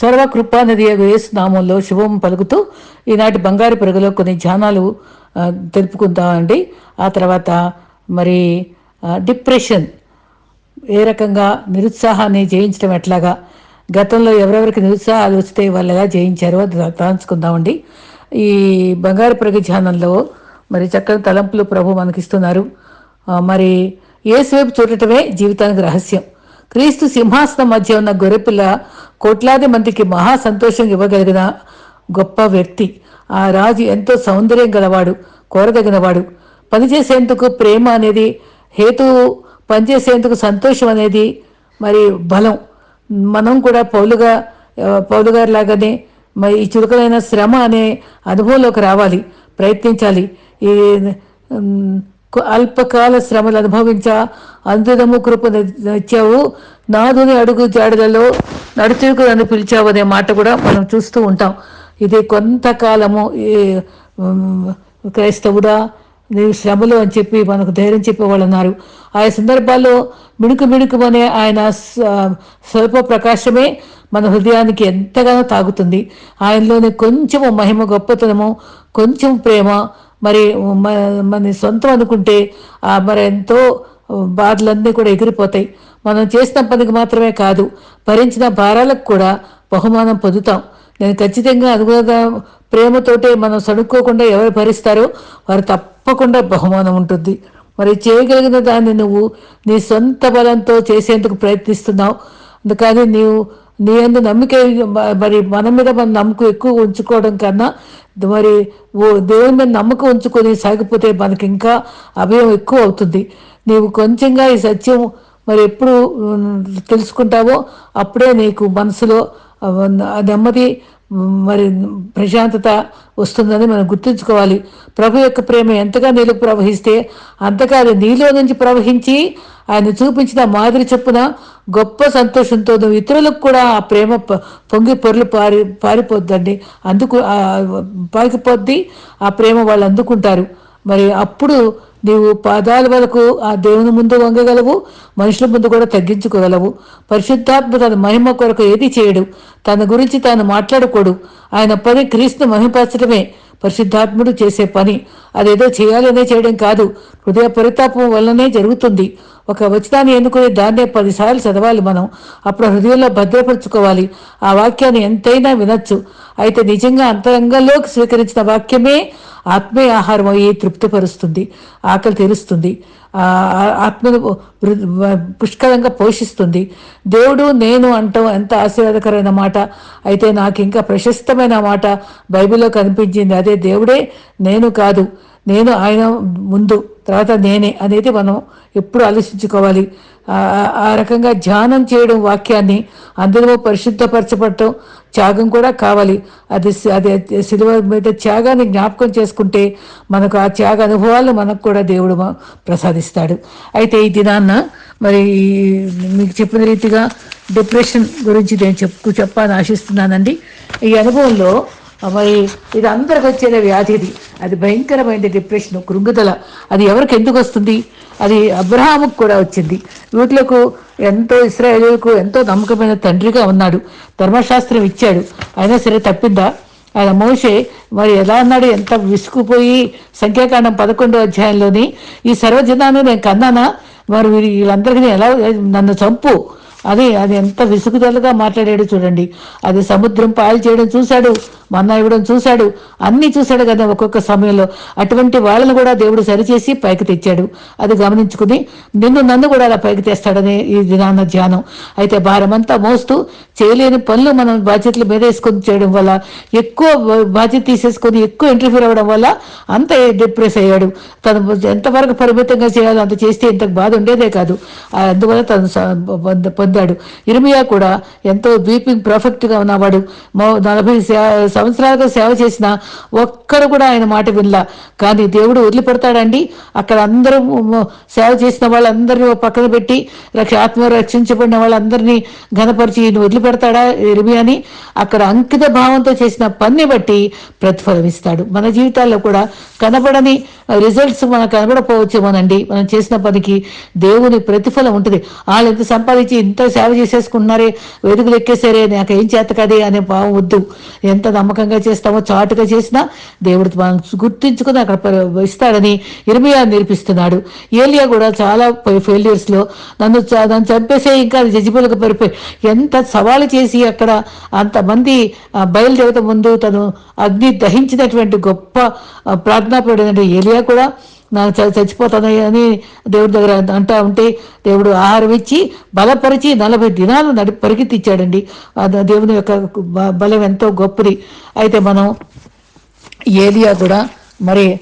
సర్వకృపానది యేసు నామంలో శుభం పలుకుతూ ఈనాటి బంగారు పెరుగులో కొన్ని ధ్యానాలు తెలుపుకుందామండి ఆ తర్వాత మరి డిప్రెషన్ ఏ రకంగా నిరుత్సాహాన్ని జయించడం ఎట్లాగా గతంలో ఎవరెవరికి నిరుత్సాహాలు వస్తే వాళ్ళు ఎలా జయించారో అది తలంచుకుందామండి ఈ బంగారు ప్రగతి ధ్యానంలో మరి చక్కని తలంపులు ప్రభు మనకిస్తున్నారు. మరి ఏసువైపు చూడటమే జీవితానికి రహస్యం. క్రీస్తు సింహాసనం మధ్య ఉన్న గొర్రెపిల్ల కోట్లాది మందికి మహా సంతోషం ఇవ్వగలిగిన గొప్ప వ్యక్తి. ఆ రాజు ఎంతో సౌందర్యం గలవాడు కోరదగినవాడు. పనిచేసేందుకు ప్రేమ అనేది హేతువు పనిచేసేందుకు సంతోషం అనేది మరి బలం. మనం కూడా పౌలుగా ఆ, పౌలు గారి లాగానే మరి ఈ చురుకైన శ్రమ అనే అనుభవంలోకి రావాలి ప్రయత్నించాలి. ఈ అల్పకాల శ్రమలు అనుభవించా అందుదము కృప నచ్చావు. నాదుని అడుగు జాడలలో నడుచుకు నన్ను పిలిచావు అనే మాట కూడా మనం చూస్తూ ఉంటాం. ఇది కొంతకాలము ఈ, క్రైస్తవుడా నీవు శ్రమలు అని చెప్పి మనకు ధైర్యం చెప్పేవాళ్ళు ఉన్నారు. ఆయా సందర్భాల్లో మిణుకు మిణుకుమనే ఆయన స్వల్ప ప్రకాశమే మన హృదయానికి ఎంతగానో తాగుతుంది ఆయనలోని కొంచెము మహిమ గొప్పతనము కొంచెం ప్రేమ మరి మన సొంతం అనుకుంటే ఆ మరి ఎంతో బాధలన్నీ కూడా ఎగిరిపోతాయి. మనం చేసిన పనికి మాత్రమే కాదు భరించిన భారాలకు కూడా బహుమానం పొందుతాం. నేను ఖచ్చితంగా అనుగుణంగా ప్రేమతోటే మనం సడుక్కోకుండా ఎవరు భరిస్తారో వారు తప్పకుండా బహుమానం ఉంటుంది. మరి చేయగలిగిన దాన్ని నువ్వు నీ సొంత బలంతో చేసేందుకు ప్రయత్నిస్తున్నావు. అందుకని నీవు నీ అందు నమ్మిక మరి మన మీద మన నమ్మకం ఎక్కువ ఉంచుకోవడం కన్నా మరి ఓ దేవుని మీద నమ్మకం ఉంచుకొని సాగిపోతే మనకి ఇంకా అభయం ఎక్కువ అవుతుంది. నీవు కొంచెంగా ఈ సత్యం మరి ఎప్పుడు తెలుసుకుంటావో అప్పుడే నీకు మనసులో నెమ్మది మరి ప్రశాంతత వస్తుందని మనం గుర్తుంచుకోవాలి. ప్రభు యొక్క ప్రేమ ఎంతగా నీలో ప్రవహిస్తే అంతగా అది నీలో నుంచి ప్రవహించి ఆయన చూపించిన మాదిరి చొప్పున గొప్ప సంతోషంతో నువ్వు ఇతరులకు కూడా ఆ ప్రేమ పొంగి పొరలు పారి పారిపోద్దండి. అందుకు పారిపోద్ది ఆ ప్రేమ వాళ్ళు అందుకుంటారు. మరి అప్పుడు నీవు పాదాల వరకు ఆ దేవుని ముందు వంగగలవు మనుషుల ముందు కూడా తగ్గించుకోగలవు. పరిశుద్ధాత్మ తన మహిమ కొరకు ఏది చేయడు తన గురించి తాను మాట్లాడుకోడు. ఆయన పని క్రీస్తును మహిమపరచడమే పరిశుద్ధాత్ముడు చేసే పని. అదేదో చేయాలనే చేయడం కాదు. హృదయ పరితాపం వల్లనే జరుగుతుంది. ఒక వచనాన్ని ఎన్నుకుని దాన్నే పదిసార్లు చదవాలి మనం. అప్పుడు హృదయంలో భద్రపరుచుకోవాలి. ఆ వాక్యాన్ని ఎంతైనా వినొచ్చు. అయితే నిజంగా అంతరంగంలోకి స్వీకరించిన వాక్యమే ఆత్మీయ ఆహారం అయ్యి తృప్తిపరుస్తుంది. ఆకలి తెరుస్తుంది. ఆత్మను పుష్కలంగా పోషిస్తుంది. దేవుడు నేను అంటాం ఎంత ఆశీర్వాదకరమైన మాట. అయితే నాకు ఇంకా ప్రశస్తమైన మాట బైబిల్లో కనిపించింది అదే దేవుడే నేను కాదు. నేను ఆయన ముందు తర్వాత నేనే అనేది మనం ఎప్పుడు ఆలోచించుకోవాలి. ఆ- రకంగా ధ్యానం చేయడం వాక్యాన్ని అందులో పరిశుద్ధపరచబడటం త్యాగం కూడా కావాలి. అది అది సిలువ మీద త్యాగాన్ని జ్ఞాపకం చేసుకుంటే మనకు ఆ త్యాగ అనుభవాలు మనకు కూడా దేవుడు ప్రసాదిస్తాడు. అయితే ఈ దినాన్న మరి మీకు చెప్పిన రీతిగా డిప్రెషన్ గురించి నేను చెప్పు చెప్పాలని ఆశిస్తున్నానండి. ఈ అనుభవంలో మరి ఇది అందరికి వచ్చేదే వ్యాధి ఇది. అది భయంకరమైన డిప్రెషన్ కృంగుదల. అది ఎవరికి ఎందుకు వస్తుంది? అది అబ్రహాముకు కూడా వచ్చింది. వీటిలకు ఎంతో ఇస్రాయేలుకు ఎంతో నమ్మకమైన తండ్రిగా ఉన్నాడు. ధర్మశాస్త్రం ఇచ్చాడు. అయినా సరే తప్పిందా? ఆయన మోషే మరి ఎలా అన్నాడు ఎంత విసుకుపోయి సంఖ్యాకాండం పదకొండో అధ్యాయంలోని ఈ సర్వజనాన్ని నేను కన్నానా? మరి వీరి- వీళ్ళందరికీ ఎలా నన్ను చంపు. అది అది ఎంత విసుగుదలగా మాట్లాడాడు చూడండి. అది సముద్రం పాలు చేయడం చూశాడు. మన్నా ఇవ్వడం చూశాడు. అన్నీ చూశాడు కదా ఒక్కొక్క సమయంలో. అటువంటి వాళ్ళను కూడా దేవుడు సరిచేసి పైకి తెచ్చాడు. అది గమనించుకుని నిన్ను నన్ను కూడా అలా పైకి తెస్తాడని ఈ దినాన్న ధ్యానం. అయితే భారమంతా మోస్తూ చేయలేని పనులు మనం బాధ్యతలు మీద వేసుకొని చేయడం వల్ల ఎక్కువ బాధ్యత తీసేసుకొని ఎక్కువ ఇంటర్ఫీర్ అవ్వడం వల్ల అంత డిప్రెస్ అయ్యాడు. తను ఎంతవరకు పరిమితంగా చేయాలో అంత చేస్తే ఇంతకు బాధ ఉండేదే కాదు. అందువల్ల తను పొందాడు. ఇర్మియా కూడా ఎంతో బీపింగ్ పర్ఫెక్ట్గా ఉన్నవాడు. నలభై సంవత్సరాలుగా సేవ చేసిన ఒక్కడు కూడా ఆయన మాట వినలా. కానీ దేవుడు వదిలిపెడతాడండి. అక్కడ అందరూ సేవ చేసిన వాళ్ళందరినీ పక్కన పెట్టి రక్ష ఆత్మ రక్షించబడిన వాళ్ళందరినీ ఘనపరిచి ఈయన వదిలిపెడతాడా ఎరిమి అని అక్కడ అంకిత భావంతో చేసిన పని బట్టి ప్రతిఫలం ఇస్తాడు మన జీవితాల్లో కూడా కనబడని రిజల్ట్స్ మనం కనబడపోవచ్చేమోనండి. మనం చేసిన పనికి దేవుని ప్రతిఫలం ఉంటుంది. వాళ్ళు ఎంత సంపాదించి ఇంత సేవ చేసేసుకున్నారే వెతుకులు ఎక్కేసారే నాకు ఏం చేత కదే అనే భావం వద్దు. ఎంత నమ్మకంగా చేస్తామో చాటుగా చేసినా దేవుడు మనం గుర్తించుకుని అక్కడ ఇస్తాడని ఇర్మియా నేర్పిస్తున్నాడు. ఏలియా కూడా చాలా ఫెయిల్యూర్స్లో నన్ను నన్ను చంపేసే ఇంకా జజిబులకు పరిపోయి ఎంత సవాలు చేసి అక్కడ అంతమంది బయలుదేరత ముందు తను అగ్ని దహించినటువంటి గొప్ప ఆ, ప్రార్థనాపరుడైన ఏలియా కూడా నాకు చ- అని దేవుడి దగ్గర అంటా ఉంటే దేవుడు ఆహారం ఇచ్చి బలపరిచి నలభై దినాలు నడి పరిగెత్తిచ్చాడండి. ఆ దేవుని యొక్క బలం ఎంతో గొప్పది. అయితే మనం ఏలియా కూడా మరి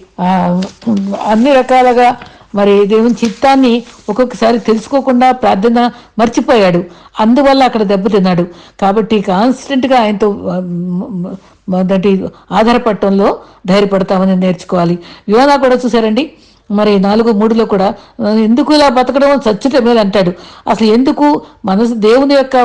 అన్ని రకాలుగా మరి దేవుని చిత్తాన్ని ఒక్కొక్కసారి తెలుసుకోకుండా ప్రార్థన మర్చిపోయాడు. అందువల్ల అక్కడ దెబ్బతిన్నాడు. కాబట్టి కాన్స్టెంట్గా ఆయనతో మొదటి ఆధారపడటంలో ధైర్యపడతామని నేర్చుకోవాలి. యోనా కూడా చూసారండి మరి నాలుగు మూడులో కూడా ఎందుకు ఇలా బతకడం? చచ్చుట అంటాడు. అసలు ఎందుకు మనసు దేవుని యొక్క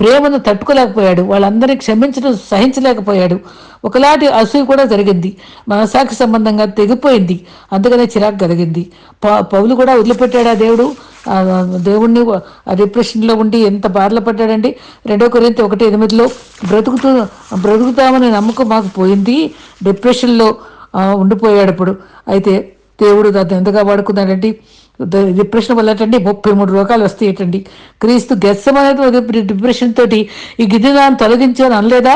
ప్రేమను తట్టుకోలేకపోయాడు. వాళ్ళందరినీ క్షమించడం సహించలేకపోయాడు. ఒకలాంటి అసూయ కూడా జరిగింది. మనసాక్షి సంబంధంగా తెగిపోయింది. అందుకనే చిరాకు కలిగింది. ప- పౌలు కూడా వదిలిపెట్టాడు ఆ దేవుడు? దేవుణ్ణి ఆ డిప్రెషన్లో ఉండి ఎంత బాధలు పడ్డాడండి? రెండో కొరింత ఒకటి ఎనిమిదిలో బ్రతుకుతూ బ్రతుకుతామనే నమ్మకం మాకు పోయింది డిప్రెషన్లో ఉండిపోయాడు ఇప్పుడు. అయితే దేవుడు దాన్ని ఎంతగా వాడుకున్నాడండి? డిప్రెషన్ వల్ల ఏంటండి? ముప్పై మూడు రోగాలు వస్తాయటండి క్రీస్తు గెస్సమనేది డిప్రెషన్ తోటి ఈ గిన్నెలను తొలగించాను అనలేదా?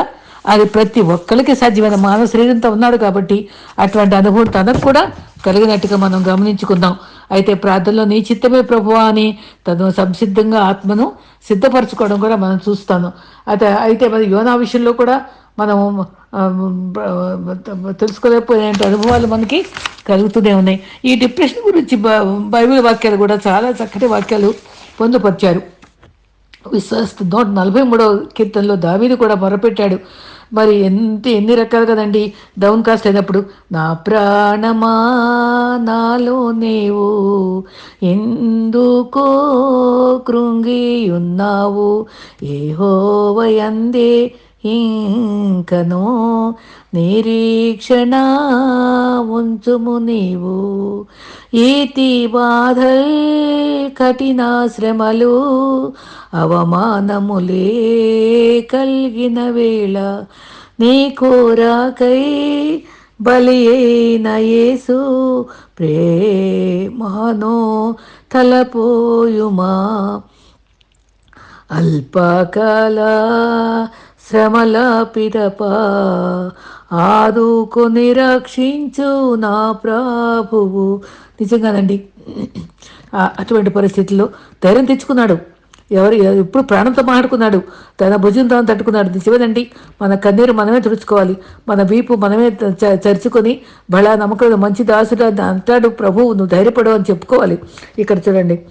అది ప్రతి ఒక్కరికి సాధ్యమైన మానవ శరీరంతో ఉన్నాడు కాబట్టి అటువంటి అనుభవం తనకు కూడా కలిగినట్టుగా మనం గమనించుకుందాం. అయితే ప్రార్థనలో నీ చిత్తమే ప్రభువా అని తను సంసిద్ధంగా ఆత్మను సిద్ధపరచుకోవడం కూడా మనం చూస్తాను. అయితే అయితే మరి యోనా విషయంలో కూడా మనం తెలుసుకోలేకపోయే అనుభవాలు మనకి కలుగుతూనే ఉన్నాయి. ఈ డిప్రెషన్ గురించి బ- బైబిల్ వాక్యాలు కూడా చాలా చక్కటి వాక్యాలు పొందుపరిచారు. విశ్వాస నూట నలభై మూడవ కీర్తనలో దావీదు కూడా మొరపెట్టాడు. మరి ఎంత ఎన్ని రకాలు కదండి? డౌన్ కాస్ట్ అయినప్పుడు నా ప్రాణమా నాలో నీవు ఎందుకో కృంగి ఉన్నావు ఏహోవయందే ఇంకను నిరీక్షణ ఉంచుము నీవు. ఈతి బాధల్ కఠిన శ్రమలు అవమానములే కలిగిన వేళ. నీ కోరాకై బలి అయిన యేసు ప్రేమానో తలపోయుమా. అల్పకాల శ్రమల పిదప ఆదుకొని రక్షించు నా ప్రభువు. నిజంగానండి అటువంటి పరిస్థితుల్లో ధైర్యం తెచ్చుకున్నాడు. ఎవరు ఎప్పుడు ప్రాణంతో మాట్లాడుకున్నాడు. తన భుజం తాను తట్టుకున్నాడు. నిజమేనండి మన కన్నీరు మనమే తుడుచుకోవాలి. మన వీపు మనమే చ- చరుచుకొని బలా నమ్మకం మంచి దాసుడు అంటాడు ప్రభువు. నువ్వు ధైర్యపడవు అని చెప్పుకోవాలి. ఇక్కడ చూడండి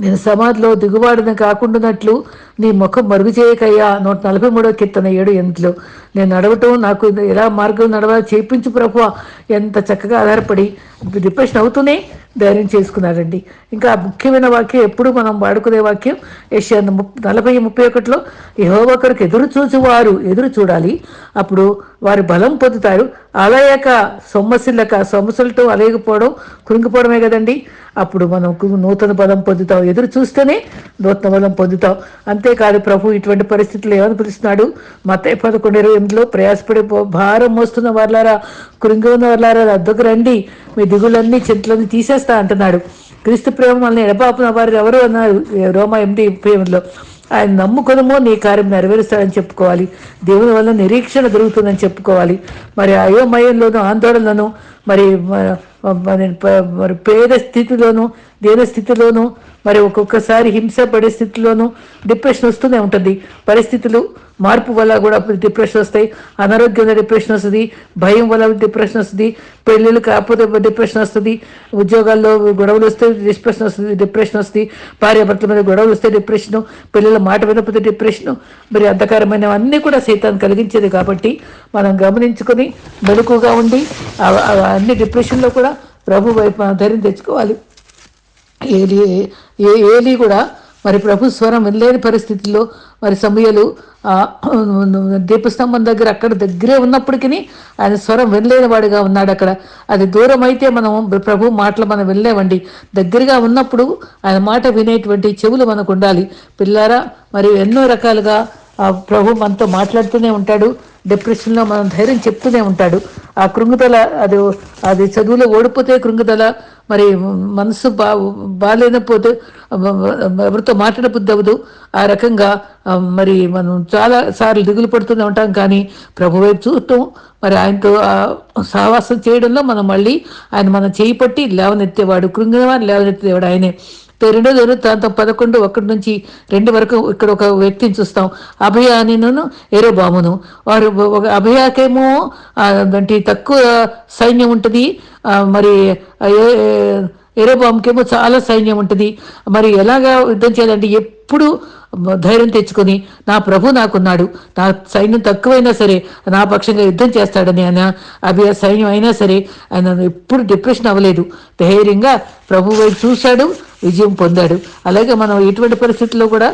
నేను సమాధిలో దిగుబాటును కాకుండానట్లు నీ ముఖం మరుగు చేయకయ్యా. నూట నలభై మూడో కీర్తన ఏడు ఎంతలో నేను నడవటం నాకు ఎలా మార్గం నడవాలో చేయించు ప్రభు. ఎంత చక్కగా ఆధారపడి డిప్రెషన్ అవుతూనే ధైర్యం చేసుకున్నారండి ఇంకా ముఖ్యమైన వాక్యం ఎప్పుడు మనం వాడుకునే వాక్యం ఏషియా ముప్- నలభై ముప్పై ఒకటిలో యహోవకరికి ఎదురు చూచువారు ఎదురు చూడాలి. అప్పుడు వారు బలం పొందుతారు. అలయక సొమ్మసిల్లక సొమ్మసులతో అలయకపోవడం కృంగిపోవడమే కదండి. అప్పుడు మనం నూతన బలం పొందుతాం. ఎదురు చూస్తేనే నూతన బలం పొందుతాం. అంతేకాదు ప్రభు ఇటువంటి పరిస్థితులు ఏమని పిలుస్తున్నాడు మత పదకొండు ఇరవై ఎనిమిదిలో ప్రయాసపడిపో భారం మోస్తున్న వాళ్ళారా కృంగి ఉన్న వాళ్ళారా అద్దకు రండి మీ దిగులన్నీ చింతలన్నీ తీసేస్తా అంటున్నాడు. క్రీస్తు ప్రేమ మనల్ని ఎడపాపున వారు ఎవరు అన్నారు? రోమా ఎంటి ప్రేమలో. ఆయన నమ్ముకునమో నీ కార్యం నెరవేరుస్తాడని చెప్పుకోవాలి. దేవుని వల్ల నిరీక్షణ దొరుకుతుందని చెప్పుకోవాలి. మరి అయోమయంలోను ఆందోళనలోను మరి మరి పేద స్థితిలోను దేని స్థితిలోను మరి ఒక్కొక్కసారి హింస పడే డిప్రెషన్ వస్తూనే ఉంటుంది. పరిస్థితులు మార్పు వల్ల కూడా డిప్రెషన్ వస్తాయి. అనారోగ్యం వల్ల డిప్రెషన్ వస్తుంది. భయం వల్ల డిప్రెషన్ వస్తుంది. పెళ్ళిళ్ళు కాకపోతే డిప్రెషన్ వస్తుంది. ఉద్యోగాల్లో గొడవలు వస్తే డిప్రెషన్ వస్తుంది డిప్రెషన్ వస్తుంది. భార్యాభర్తల మీద గొడవలు వస్తే డిప్రెషను పిల్లల మాట వినకపోతే డిప్రెషను మరి అంధకారమైన అన్నీ కూడా సైతాన్ని కలిగించేది కాబట్టి మనం గమనించుకొని మెలకుగా ఉండి అన్ని డిప్రెషన్లో కూడా ప్రభు వైపు ధైర్యం తెచ్చుకోవాలి. ఏలి ఏ ఏలి కూడా మరి ప్రభు స్వరం వెళ్ళలేని పరిస్థితుల్లో మరి సమయాలు దీపస్తంభం దగ్గర అక్కడ దగ్గరే ఉన్నప్పటికీ ఆయన స్వరం వెళ్ళలేని వాడిగా ఉన్నాడు అక్కడ. అది దూరం అయితే మనం ప్రభు మాటలు మనం వెళ్ళలేవండి దగ్గరగా ఉన్నప్పుడు ఆయన మాట వినేటువంటి చెవులు మనకు ఉండాలి. పిల్లారా మరి ఎన్నో రకాలుగా ఆ ప్రభు మనతో మాట్లాడుతూనే ఉంటాడు. డిప్రెషన్లో మనం ధైర్యం చెప్తూనే ఉంటాడు. ఆ కృంగుదల అది అది చదువులో ఓడిపోతే కృంగుదల మరి మనసు బా బాగాలేనపోతే ఎవరితో మాట్లాడబుద్ధి అవ్వదు ఆ రకంగా మరి మనం చాలా సార్లు దిగులు పడుతూనే ఉంటాం. కానీ ప్రభు వైపు చూడటం మరి ఆయనతో సహవాసం చేయడంలో మనం మళ్ళీ ఆయన మనం చేయి పట్టి లేవనెత్తేవాడు కృంగినవాడు లేవనెత్తేవాడు ఆయనే. రెండో దినవృత్తాంతం పదకొండు ఒకటి నుంచి రెండు వరకు ఇక్కడ ఒక వ్యక్తిని చూస్తాం. అభయ అనిను ఏరోబామును వారు అభయాకేమో అంటే తక్కువ సైన్యం ఉంటుంది. మరి ఏరోబామ్కేమో చాలా సైన్యం ఉంటుంది. మరి ఎలాగా యుద్ధం చేయాలంటే ఎప్పుడు ధైర్యం తెచ్చుకొని నా ప్రభు నాకున్నాడు. నా సైన్యం తక్కువైనా సరే నా పక్షంగా యుద్ధం చేస్తాడని ఆయన అభి సైన్యం అయినా సరే ఆయన ఎప్పుడు డిప్రెషన్ అవ్వలేదు. ధైర్యంగా ప్రభు వైపు చూశాడు. విజయం పొందాడు. అలాగే మనం ఎటువంటి పరిస్థితుల్లో కూడా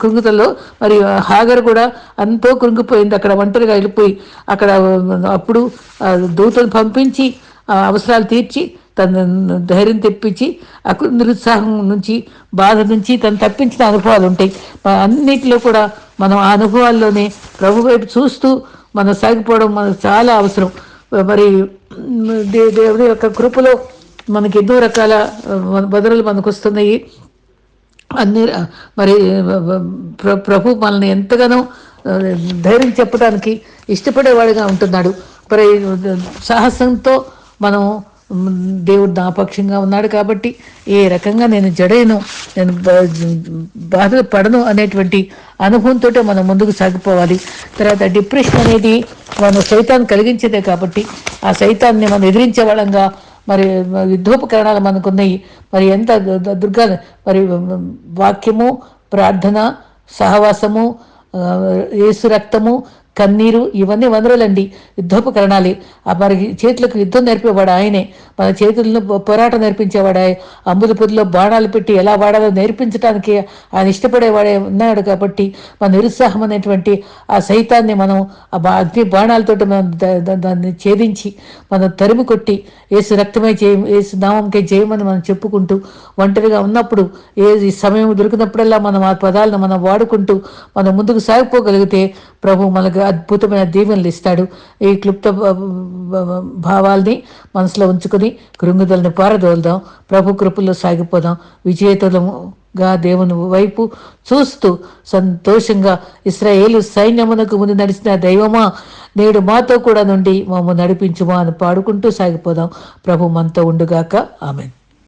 కృంగుతల్లో మరి హాగర్ కూడా అంతో కృంగిపోయింది. అక్కడ ఒంటరిగా వెళ్ళిపోయి అక్కడ అప్పుడు దూతను పంపించి అవసరాలు తీర్చి తన ధైర్యం తెప్పించి అక్కడ నిరుత్సాహం నుంచి బాధ నుంచి తను తప్పించిన అనుభవాలు ఉంటాయి. అన్నిటిలో కూడా మనం ఆ అనుభవాల్లోనే ప్రభు వైపు చూస్తూ మనం సాగిపోవడం మనకు చాలా అవసరం. మరి దేవుడి యొక్క కృపలో మనకి ఎన్నో రకాల బదులు మనకు వస్తున్నాయి అన్ని మరి ప్రభు మనల్ని ఎంతగానో ధైర్యం చెప్పడానికి ఇష్టపడేవాడిగా ఉంటున్నాడు. మరి సాహసంతో మనం దేవుడు నాపక్షంగా ఉన్నాడు కాబట్టి ఏ రకంగా నేను జడేను నేను బాధలు పడను అనేటువంటి అనుభవంతో మనం ముందుకు సాగిపోవాలి. తర్వాత డిప్రెషన్ అనేది మన సైతాన్ని కలిగించేదే కాబట్టి ఆ సైతాన్ని మనం ఎదిరించే వాళ్ళంగా మరి యుద్ధోపకరణాలు మనకున్నాయి. మరి ఎంత దుర్గా మరి వాక్యము ప్రార్థన సహవాసము ఏసు రక్తము కన్నీరు ఇవన్నీ వనరులండి. యుద్ధోపకరణాలే మరి చేతులకు యుద్ధం నేర్పేవాడు ఆయనే. మన చేతులను పోరాటం నేర్పించేవాడు. అంబుల పొదిలో బాణాలు పెట్టి ఎలా వాడాలో నేర్పించడానికి ఆయన ఇష్టపడేవాడే ఉన్నాడు కాబట్టి మన నిరుత్సాహం అనేటువంటి ఆ సైతాన్ని మనం ఆ అగ్ని బాణాలతో మనం దాన్ని ఛేదించి మనం తరిమి కొట్టి ఏసు రక్తమే చేయ ఏసు నామంకే చేయమని మనం చెప్పుకుంటూ ఒంటరిగా ఉన్నప్పుడు ఏ సమయం దొరికినప్పుడల్లా మనం ఆ పదాలను మనం వాడుకుంటూ మనం ముందుకు సాగిపోగలిగితే ప్రభు మనకు అద్భుతమైన దీవెనలు ఇస్తాడు. ఈ క్లుప్త భావాల్ని మనసులో ఉంచుకొని కృంగుదలను పారదోల్దాం. ప్రభు కృపల్లో సాగిపోదాం. విజేతలముగా దేవుని వైపు చూస్తూ సంతోషంగా ఇస్రాయేలు సైన్యమునకు ముందు నడిచిన దైవమా నేడు మాతో కూడా నుండి మమ్మ నడిపించుమా అని పాడుకుంటూ సాగిపోదాం. ప్రభు మనతో ఉండుగాక. ఆమెను.